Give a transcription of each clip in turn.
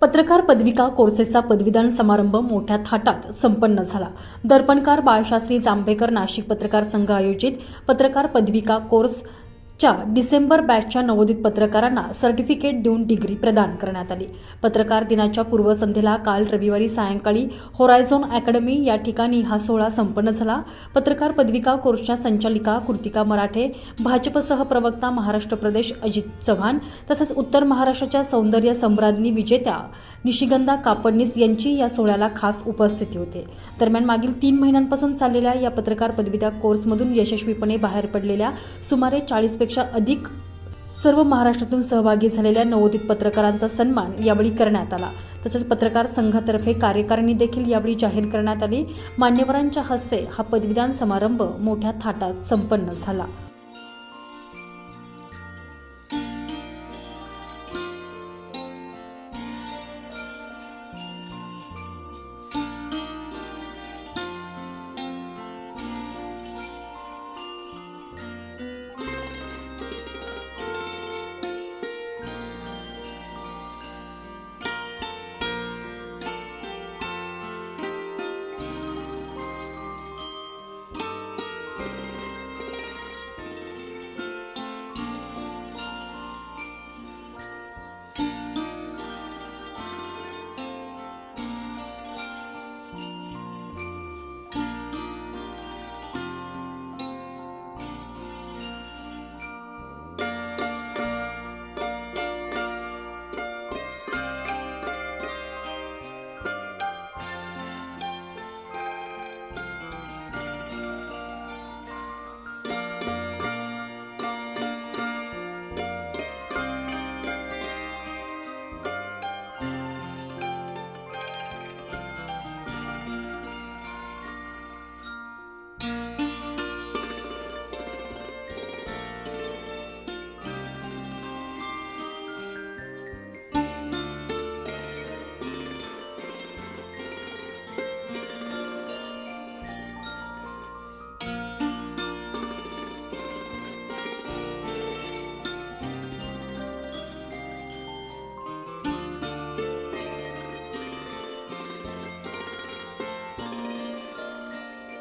पत्रकार पदविका कोर्सेसचा पदवीदान समारंभ मोठ्या थाटात संपन्न झाला. दर्पणकार बाळशास्त्री जांभेकर नाशिक पत्रकार संघ आयोजित पत्रकार पदविका कोर्स च्या डिसेंबर बॅचच्या नवोदित पत्रकारांना सर्टिफिकेट देऊन डिग्री प्रदान करण्यात आली. पत्रकार दिनाच्या पूर्वसंध्येला काल रविवारी सायंकाळी होरायझोन अकॅडमी या ठिकाणी हा सोहळा संपन्न झाला. पत्रकार पदविका कोर्सच्या संचालिका कृतिका मराठे भाजपसह प्रवक्ता महाराष्ट्र प्रदेश अजित चव्हाण तसंच उत्तर महाराष्ट्राच्या सौंदर्य सम्राज्ञी विजेत्या निशिगंधा कापडनीस यांची या सोहळ्याला खास उपस्थिती होते. दरम्यान मागील तीन महिन्यांपासून चाललेल्या या पत्रकार पदवीधा कोर्समधून यशस्वीपणे बाहेर पडलेल्या सुमारे चाळीसपेक्षा अधिक सर्व महाराष्ट्रातून सहभागी झालेल्या नवोदित पत्रकारांचा सन्मान यावेळी करण्यात आला. तसेच पत्रकार संघातर्फे कार्यकारिणी देखील यावेळी जाहीर करण्यात आली. मान्यवरांच्या हस्ते हा पदवीदान समारंभ मोठ्या थाटात संपन्न झाला.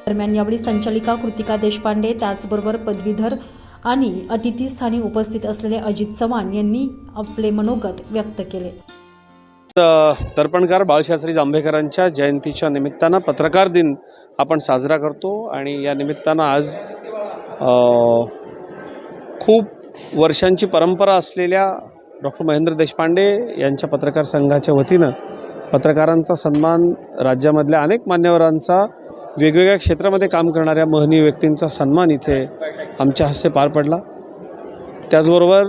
दरम्यान यावेळी संचालिका कृतिका देशपांडे त्याचबरोबर पदवीधर आणि अतिथीस्थानी उपस्थित असलेले अजित चव्हाण यांनी आपले मनोगत व्यक्त केले. दर्पणकार बाळशास्त्री जांभेकरांच्या जयंतीच्या निमित्तानं पत्रकार दिन आपण साजरा करतो आणि या निमित्तानं आज खूप वर्षांची परंपरा असलेल्या डॉक्टर महेंद्र देशपांडे यांच्या पत्रकार संघाच्या वतीनं पत्रकारांचा सन्मान राज्यामधल्या अनेक मान्यवरांचा वेगवेगळ्या क्षेत्रामध्ये काम करणाऱ्या महनीय व्यक्तींचा सन्मान इथे आमच्या हस्ते पार पडला. त्याचबरोबर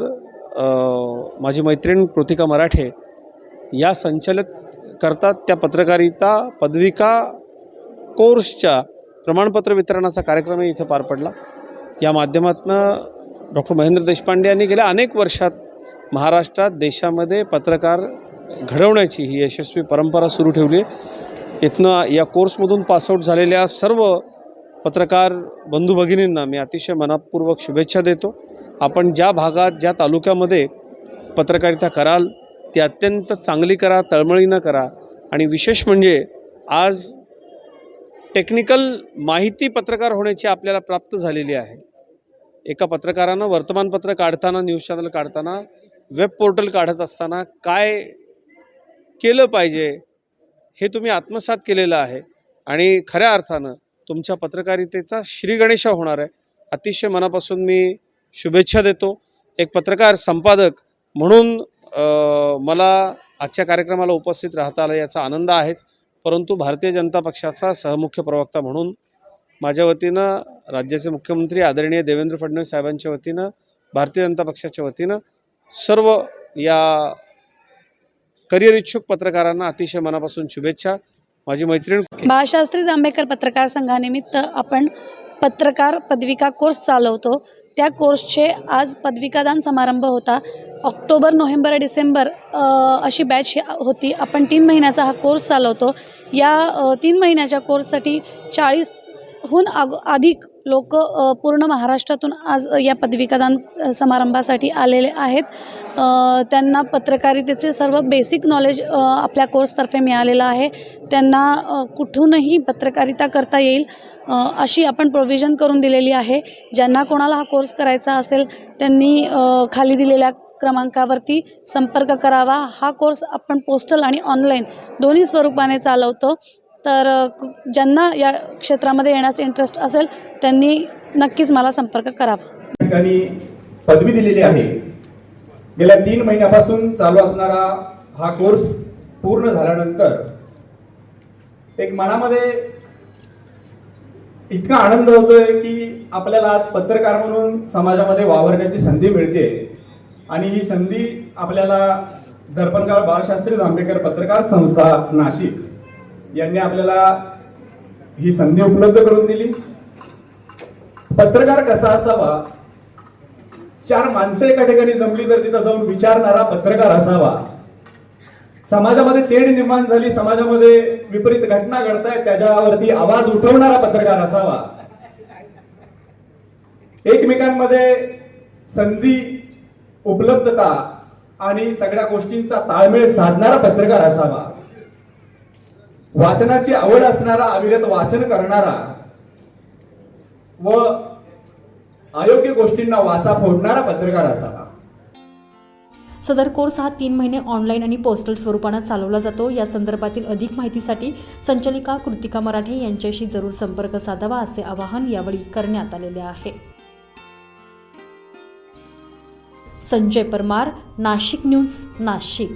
माझी मैत्रीण कृतिका मराठे या संचालक करतात त्या पत्रकारिता पदविका कोर्सच्या प्रमाणपत्र वितरणाचा कार्यक्रमही इथे पार पडला. या माध्यमातून डॉक्टर महेंद्र देशपांडे यांनी गेल्या अनेक वर्षात महाराष्ट्रात देशामध्ये पत्रकार घडवण्याची ही यशस्वी परंपरा सुरू ठेवली आहे. इथनं या कोर्समधून पासआउट झालेल्या सर्व पत्रकार बंधू भगिनींना मी अतिशय मनापूर्वक शुभेच्छा देतो. आपण ज्या भागात ज्या तालुक्यामध्ये पत्रकारिता कराल ती अत्यंत चांगली करा तळमळीनं करा आणि विशेष म्हणजे आज टेक्निकल माहिती पत्रकार होण्याची आपल्याला प्राप्त झालेली आहे. एका पत्रकारानं वर्तमानपत्र काढताना न्यूज चॅनल काढताना वेब पोर्टल काढत असताना काय केलं पाहिजे हे तुम्ही आत्मसात केलेलं आहे. आणि खऱ्या अर्थानं तुमच्या पत्रकारितेचा श्रीगणेशा होणार आहे. अतिशय मनापासून मी शुभेच्छा देतो. एक पत्रकार संपादक म्हणून मला आजच्या कार्यक्रमाला उपस्थित राहता आलं याचा आनंद आहेच. परंतु भारतीय जनता पक्षाचा सहमुख्य प्रवक्ता म्हणून माझ्या वतीनं राज्याचे मुख्यमंत्री आदरणीय देवेंद्र फडणवीस साहेबांच्या वतीनं भारतीय जनता पक्षाच्या वतीनं सर्व या करिअर इच्छुक पत्रकारांना अतिशय मनापासून शुभेच्छा. माझी मैत्रीण बाळशास्त्री जांभेकर पत्रकार संघानिमित्त आपण पत्रकार पदविका कोर्स चालवतो. त्या कोर्सचे आज पदविकादान समारंभ होता. ऑक्टोबर नोव्हेंबर डिसेंबर अशी बॅच होती. आपण तीन महिन्याचा हा कोर्स चालवतो. या तीन महिन्याच्या कोर्ससाठी चाळीस हून अग अधिक लोक पूर्ण महाराष्ट्रातून आज या पदविकादान समारंभासाठी आलेले आहेत. त्यांना पत्रकारितेचे सर्व बेसिक नॉलेज आपल्या कोर्सतर्फे मिळालेलं आहे. त्यांना कुठूनही पत्रकारिता करता येईल अशी आपण प्रोव्हिजन करून दिलेली आहे. ज्यांना कोणाला हा कोर्स करायचा असेल त्यांनी खाली दिलेल्या क्रमांकावरती संपर्क करावा. हा कोर्स आपण पोस्टल आणि ऑनलाईन दोन्ही स्वरूपाने चालवतो. तर ज्यांना या क्षेत्रामध्ये येण्यास इंटरेस्ट असेल त्यांनी नक्कीच मला संपर्क करावा. ठिकाणी पदवी दिलेली आहे. गेल्या तीन महिन्यापासून चालू असणारा हा कोर्स पूर्ण झाल्यानंतर एक मनामध्ये इतका आनंद होतोय की आपल्याला आज पत्रकार म्हणून समाजामध्ये वावरण्याची संधी मिळते. आणि ही संधी आपल्याला दर्पणकार बाळशास्त्री जांभेकर पत्रकार संस्था नाशिक यांनी आपल्याला ही संधी उपलब्ध करून दिली. पत्रकार कसा असावा? चार माणसं एका ठिकाणी जमली तर तिथं जाऊन विचारणारा पत्रकार असावा. समाजामध्ये तेढ निर्माण झाली समाजामध्ये विपरीत घटना घडतायत त्याच्यावरती आवाज उठवणारा पत्रकार असावा. एकमेकांमध्ये संधी उपलब्धता आणि सगळ्या गोष्टींचा ताळमेळ साधणारा पत्रकार असावा. वाचनाची आवड असणारा अविरत वाचन करणारा व अयोग्य गोष्टींना वाचा फोडणारा पत्रकार असावा. सदर कोर्स हा तीन महिने ऑनलाईन आणि पोस्टल स्वरूपानं चालवला जातो. या संदर्भातील अधिक माहितीसाठी संचालिका कृतिका मराठे यांच्याशी जरूर संपर्क साधावा असे आवाहन यावेळी करण्यात आलेले आहे. संजय परमार नाशिक न्यूज नाशिक.